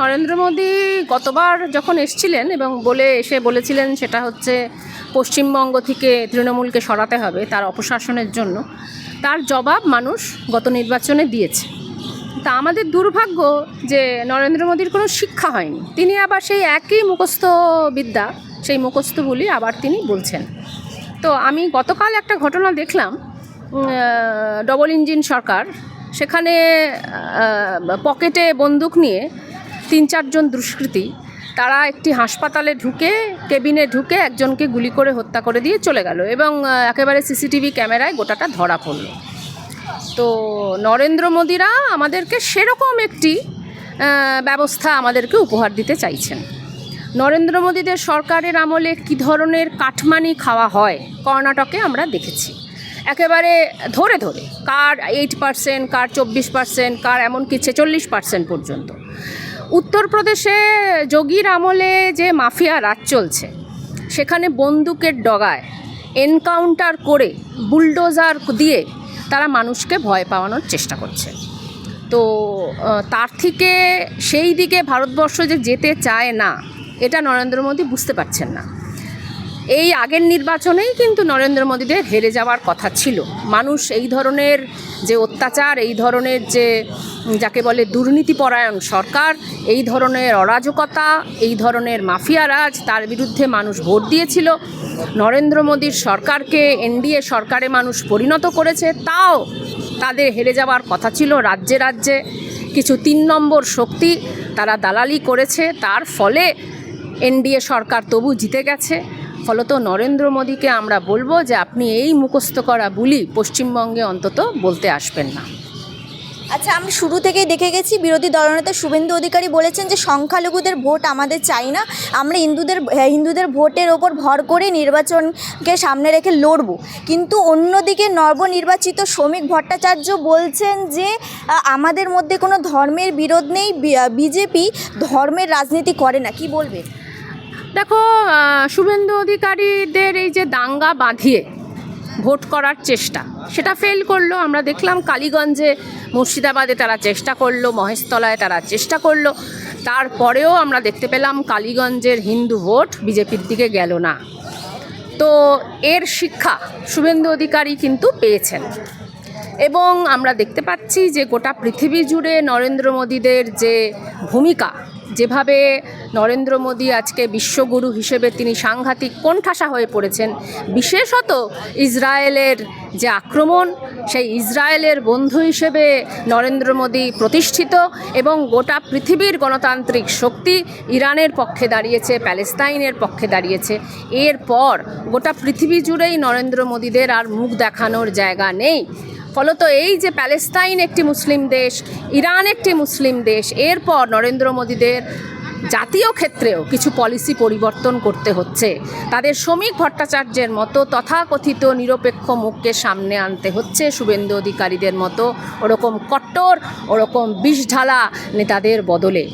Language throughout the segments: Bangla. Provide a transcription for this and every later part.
নরেন্দ্র মোদী গতবার যখন এসছিলেন এবং বলে, এসে বলেছিলেন সেটা হচ্ছে পশ্চিমবঙ্গ থেকে তৃণমূলকে সরাতে হবে তার অপশাসনের জন্য, তার জবাব মানুষ গত নির্বাচনে দিয়েছে। তা আমাদের দুর্ভাগ্য যে নরেন্দ্র মোদীর কোনো শিক্ষা হয়নি। তিনি আবার সেই একই মুখস্থ বিদ্যা, সেই মুখস্থগুলি আবার তিনি বলছেন। তো আমি গতকাল একটা ঘটনা দেখলাম ডবল ইঞ্জিন সরকার, সেখানে পকেটে বন্দুক নিয়ে তিন চারজন দুষ্কৃতী, তারা একটি হাসপাতালে ঢুকে, কেবিনে ঢুকে একজনকে গুলি করে হত্যা করে দিয়ে চলে গেল এবং একেবারে সিসিটিভি ক্যামেরায় গোটাটা ধরা পড়ল। তো নরেন্দ্র মোদীরা আমাদেরকে সেরকম একটি ব্যবস্থা আমাদেরকে উপহার দিতে চাইছেন। নরেন্দ্র মোদীদের সরকারের আমলে কী ধরনের কাঠমানি খাওয়া হয়, কর্ণাটকে আমরা দেখেছি। একেবারে ধরে ধরে, কার এইট পার্সেন্ট কার চব্বিশ পার্সেন্ট কার এমনকি ছেচল্লিশ পার্সেন্ট পর্যন্ত। উত্তরপ্রদেশে যোগীর আমলে যে মাফিয়া রাজ চলছে, সেখানে বন্দুকের ডগায় এনকাউন্টার করে বুলডোজার দিয়ে তারা মানুষকে ভয় পাওয়ানোর চেষ্টা করছে। তো তার থেকে সেই দিকে ভারতবর্ষ যে যেতে চায় না, এটা নরেন্দ্র মোদী বুঝতে পারছেন না। এই আগের নির্বাচনেই কিন্তু নরেন্দ্র মোদীদের হেরে যাওয়ার কথা ছিল। মানুষ এই ধরনের যে অত্যাচার, এই ধরনের যে যাকে বলে দুর্নীতিপরায়ণ সরকার, এই ধরনের অরাজকতা, এই ধরনের মাফিয়া রাজ, তার বিরুদ্ধে মানুষ ভোট দিয়েছিল। নরেন্দ্র মোদীর সরকারকে এনডিএ সরকারে মানুষ পরিণত করেছে, তাও তাদের হেরে যাওয়ার কথা ছিল। রাজ্যে রাজ্যে কিছু তিন নম্বর শক্তি তারা দালালি করেছে, তার ফলে এনডিএ সরকার তবু জিতে গেছে। ফলত নরেন্দ্র মোদীকে আমরা বলব যে আপনি এই মুখস্থ করা বুলি পশ্চিমবঙ্গে অন্তত বলতে আসবেন না। আচ্ছা আমি শুরু থেকেই দেখে গেছি বিরোধী দলনেতা শুভেন্দু অধিকারী বলেছেন যে সংখ্যালঘুদের ভোট আমাদের চাই না আমরা হিন্দুদের হ্যাঁ, হিন্দুদের ভোটের ওপর ভর করে নির্বাচনকে সামনে রেখে লড়ব। কিন্তু অন্যদিকে নবনির্বাচিত শ্রমিক ভট্টাচার্য বলছেন যে আমাদের মধ্যে কোনো ধর্মের বিরোধ নেই বিজেপি ধর্মের রাজনীতি করে না। কি বলবে দেখো শুভেন্দু অধিকারীদের এই যে দাঙ্গা বাঁধিয়ে ভোট করার চেষ্টা, সেটা ফেল করল। আমরা দেখলাম কালীগঞ্জে মুর্শিদাবাদে তারা চেষ্টা করল, মহেশতলায় তারা চেষ্টা করল। তারপরেও আমরা দেখতে পেলাম কালীগঞ্জের হিন্দু ভোট বিজেপির দিকে গেল না। তো এর শিক্ষা শুভেন্দু অধিকারী কিন্তু পেয়েছেন। এবং আমরা দেখতে পাচ্ছি যে গোটা পৃথিবী জুড়ে নরেন্দ্র মোদীদের যে ভূমিকা যেভাবে নরেন্দ্র মোদী আজকে বিশ্বগুরু হিসেবে তিনি সাংঘাতিক কোণঠাসা হয়ে পড়েছেন, বিশেষত ইসরায়েলের যে আক্রমণ, সেই ইসরায়েলের বন্ধু হিসেবে নরেন্দ্র মোদী প্রতিষ্ঠিত এবং গোটা পৃথিবীর গণতান্ত্রিক শক্তি ইরানের পক্ষে দাঁড়িয়েছে, প্যালেস্তাইনের পক্ষে দাঁড়িয়েছে। এরপর গোটা পৃথিবী জুড়েই নরেন্দ্র মোদীদের আর মুখ দেখানোর জায়গা নেই। ফলত এই যে প্যালেস্তাইন একটি মুসলিম দেশ, ইরান একটি মুসলিম দেশ, এরপর নরেন্দ্র মোদীদের জাতীয় ক্ষেত্রেও কিছু পলিসি পরিবর্তন করতে হচ্ছে। তাদের শ্রমিক ভট্টাচার্যের মতো তথাকথিত নিরপেক্ষ মুখকে সামনে আনতে হচ্ছে শুভেন্দু অধিকারীদের মতো। ওরকম কট্টর, ওরকম বিষঢালা নেতাদের বদলে।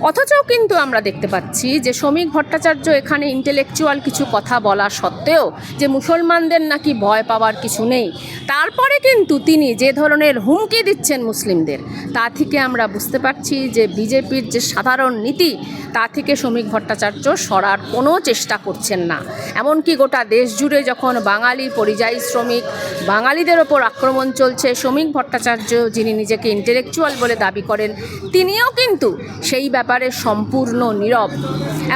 অথচ কিন্তু আমরা দেখতে পাচ্ছি যে শ্রমিক ভট্টাচার্য এখানে ইন্টেলেকচুয়াল কিছু কথা বলা সত্ত্বেও যে মুসলমানদের নাকি ভয় পাওয়ার কিছু নেই। তারপরে কিন্তু তিনি যে ধরনের হুমকি দিচ্ছেন মুসলিমদের, তা থেকে আমরা বুঝতে পারছি যে বিজেপির যে সাধারণ নীতি, তা থেকে শ্রমিক ভট্টাচার্য সরার কোনো চেষ্টা করছেন না। এমনকি গোটা দেশ জুড়ে যখন বাঙালি পরিযায়ী শ্রমিক বাঙালিদের ওপর আক্রমণ চলছে। শ্রমিক ভট্টাচার্য যিনি নিজেকে ইন্টেলেকচুয়াল বলে দাবি করেন, তিনিও কিন্তু সেই ব্যাপারে সম্পূর্ণ নীরব।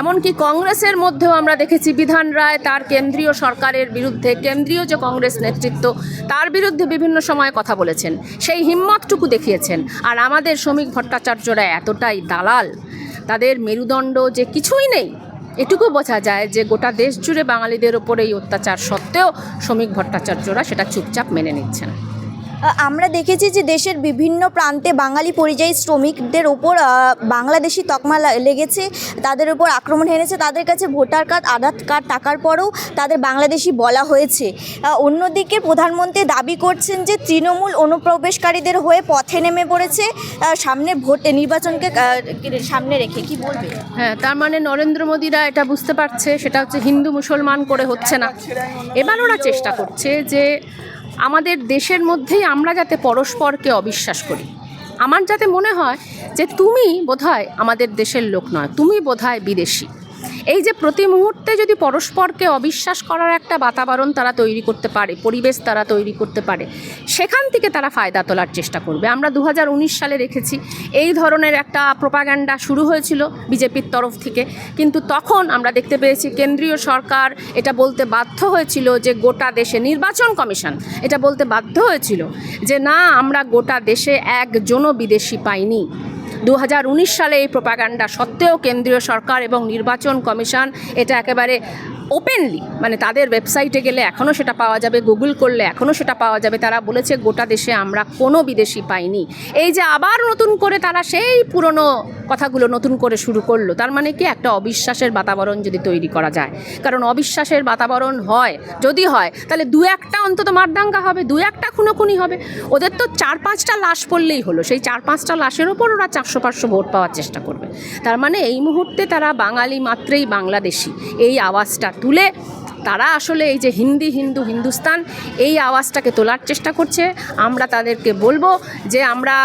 এমনকি কংগ্রেসের মধ্যেও আমরা দেখেছি বিধান রায় তার কেন্দ্রীয় সরকারের বিরুদ্ধে কেন্দ্রীয় যে কংগ্রেস নেতৃত্ব, তার বিরুদ্ধে বিভিন্ন সময় কথা বলেছেন। সেই হিম্মতটুকু দেখিয়েছেন। আর আমাদের শ্রমিক ভট্টাচার্যরা এতটাই দালাল। তাদের মেরুদণ্ড যে কিছুই নেই এটুকু বোঝা যায় যে গোটা দেশ জুড়ে বাঙালিদের ওপর এই অত্যাচার সত্ত্বেও শ্রমিক ভট্টাচার্যরা সেটা চুপচাপ মেনে নিচ্ছেন। আমরা দেখেছি যে দেশের বিভিন্ন প্রান্তে বাঙালি পরিযায়ী শ্রমিকদের ওপর বাংলাদেশি তকমা লেগেছে, তাদের উপর আক্রমণ হেনেছে, তাদের কাছে ভোটার কার্ড, আধার কার্ড টাকার পরেও তাদের বাংলাদেশি বলা হয়েছে। অন্যদিকে প্রধানমন্ত্রী দাবি করছেন যে তৃণমূল অনুপ্রবেশকারীদের হয়ে পথে নেমে পড়েছে সামনে ভোট নির্বাচনকে সামনে রেখে। কি বলবে? হ্যাঁ তার মানে নরেন্দ্র মোদীরা এটা বুঝতে পারছে, সেটা হচ্ছে হিন্দু মুসলমান করে হচ্ছে না। এবার ওরা চেষ্টা করছে যে আমাদের দেশের মধ্যেই আমরা যাতে পরস্পরকে অবিশ্বাস করি। আমার যাতে মনে হয় যে তুমি বোধহয় আমাদের দেশের লোক নয়, তুমি বোধহয় বিদেশি। এই যে প্রতি মুহূর্তে যদি পরস্পরকে অবিশ্বাস করার একটা বাতাবরণ তারা তৈরি করতে পারে, পরিবেশ তারা তৈরি করতে পারে, সেখান থেকে তারা ফায়দা তোলার চেষ্টা করবে। আমরা দু হাজার উনিশ সালে রেখেছি এই ধরনের একটা প্রোপাগ্যান্ডা শুরু হয়েছিল বিজেপির তরফ থেকে। কিন্তু তখন আমরা দেখতে পেয়েছি কেন্দ্রীয় সরকার এটা বলতে বাধ্য হয়েছিল যে গোটা দেশে নির্বাচন কমিশন এটা বলতে বাধ্য হয়েছিল যে না, আমরা গোটা দেশে একজনও বিদেশি পাইনি। দু হাজার উনিশ সালে এই প্রোপাগান্ডা সত্ত্বেও কেন্দ্রীয় সরকার এবং নির্বাচন কমিশন এটা একেবারে ওপেনলি মানে তাদের ওয়েবসাইটে গেলে এখনও সেটা পাওয়া যাবে গুগল করলে এখনও সেটা পাওয়া যাবে। তারা বলেছে, গোটা দেশে আমরা কোনো বিদেশি পাইনি। এই যে আবার নতুন করে তারা সেই পুরনো কথাগুলো নতুন করে শুরু করল, তার মানে কি একটা অবিশ্বাসের বাতাবরণ যদি তৈরি করা যায়। কারণ অবিশ্বাসের বাতাবরণ হয়, যদি হয়, তাহলে দু একটা অন্তত মারদাঙ্গা হবে, দু একটা খুনোখুনি হবে। ওদের তো চার পাঁচটা লাশ পড়লেই হলো, সেই চার পাঁচটা লাশের ওপর ওরা চারশো পাঁচশো ভোট পাওয়ার চেষ্টা করবে। তার মানে এই মুহূর্তে তারা বাঙালি মাত্রেই বাংলাদেশি, এই আওয়াজটা তুলে তারা আসলে এই যে হিন্দি, হিন্দু, হিন্দুস্তান এই আওয়াজটাকে তোলার চেষ্টা করছে। আমরা তাদেরকে বলব যে আমরা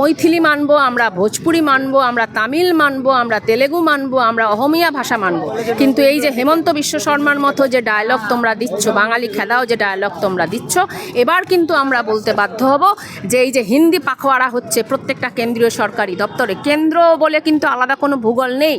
মৈথিলি মানবো, আমরা ভোজপুরি মানবো, আমরা তামিল মানবো, আমরা তেলেগু মানবো, আমরা অহমিয়া ভাষা মানবো। কিন্তু এই যে হেমন্ত বিশ্ব শর্মার মতো যে ডায়লগ তোমরা দিচ্ছ, বাঙালি খেদাও যে ডায়লগ তোমরা দিচ্ছ, এবার কিন্তু আমরা বলতে বাধ্য হব যে এই যে হিন্দি পাখোয়ারা হচ্ছে প্রত্যেকটা কেন্দ্রীয় সরকারি দপ্তরে। কেন্দ্র বলে কিন্তু আলাদা কোনো ভূগোল নেই।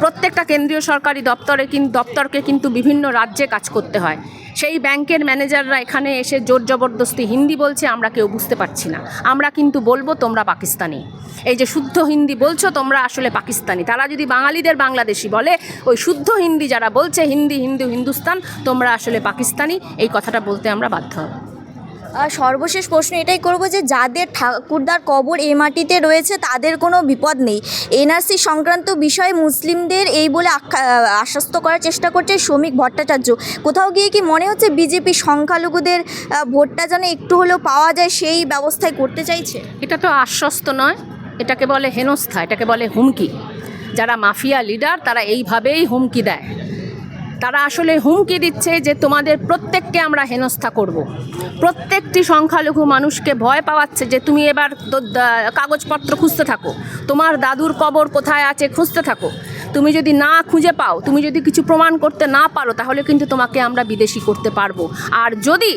প্রত্যেকটা কেন্দ্রীয় সরকারি দপ্তরে কিন্তু দপ্তরকে কিন্তু বিভিন্ন রাজ্যে কাজ করতে হয়। সেই ব্যাংকের ম্যানেজাররা এখানে এসে জোর জবরদস্তি হিন্দি বলছে, আমরা কেউ বুঝতে পারছি না। আমরা কিন্তু বলব, তোমরা পাকিস্তানি। এই যে শুদ্ধ হিন্দি বলছো, তোমরা আসলে পাকিস্তানি। তারা যদি বাঙালিদের বাংলাদেশি বলে, ওই শুদ্ধ হিন্দি যারা বলছে, হিন্দি, হিন্দু, হিন্দুস্তান, তোমরা আসলে পাকিস্তানি। এই কথাটা বলতে আমরা বাধ্য হব। সর্বশেষ প্রশ্ন এটাই করব যে যাদের ঠাকুরদার কবর এই মাটিতে রয়েছে, তাদের কোনো বিপদ নেই। এনআরসি সংক্রান্ত বিষয়ে মুসলিমদের এই বলে আশ্বস্ত করার চেষ্টা করছে শ্রমিক ভট্টাচার্য। কোথাও গিয়ে কি মনে হচ্ছে বিজেপি সংখ্যালঘুদের ভোটটা যেন একটু হলেও পাওয়া যায় সেই ব্যবস্থায় করতে চাইছে? এটা তো আশ্বস্ত নয়। এটাকে বলে হেনস্থা, এটাকে বলে হুমকি। যারা মাফিয়া লিডার, তারা এইভাবেই হুমকি দেয়। তারা আসলে হুমকি দিচ্ছে যে তোমাদের প্রত্যেককে আমরা হেনস্থা করব। প্রত্যেকটি সংখ্যালঘু মানুষকে ভয় পাওয়াচ্ছে যে তুমি এবার কাগজপত্র খুঁজতে থাকো। তোমার দাদুর কবর কোথায় আছে খুঁজতে থাকো। তুমি যদি না খুঁজে পাও, তুমি যদি কিছু প্রমাণ করতে না পারো, তাহলে কিন্তু তোমাকে আমরা বিদেশি করতে পারব। আর যদি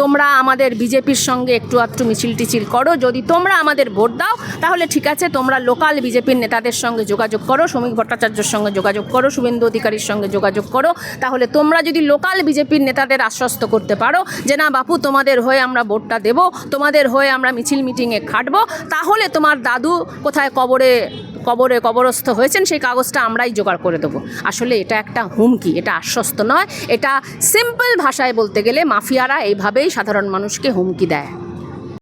তোমরা আমাদের বিজেপির সঙ্গে একটু আধটু মিছিল টিছিল করো। যদি তোমরা আমাদের ভোট দাও, তাহলে ঠিক আছে, তোমরা লোকাল বিজেপির নেতাদের সঙ্গে যোগাযোগ করো শ্রমিক ভট্টাচার্যের সঙ্গে যোগাযোগ করো, শুভেন্দু অধিকারীর সঙ্গে যোগাযোগ করো। তাহলে তোমরা যদি লোকাল বিজেপির নেতাদের আশ্বস্ত করতে পারো যে, না বাপু, তোমাদের হয়ে আমরা ভোটটা দেব, তোমাদের হয়ে আমরা মিছিল মিটিংয়ে খাটবো, তাহলে তোমার দাদু কোথায় কবরে কবরে কবরস্থ হয়েছেন, সেই কাগজটা আমরাই জোগাড় করে দেবো। আসলে এটা একটা হুমকি, এটা আশ্বস্ত নয়। এটা সিম্পল ভাষায় বলতে গেলে মাফিয়ারা এইভাবেই সাধারণ মানুষকে হুমকি দেয়।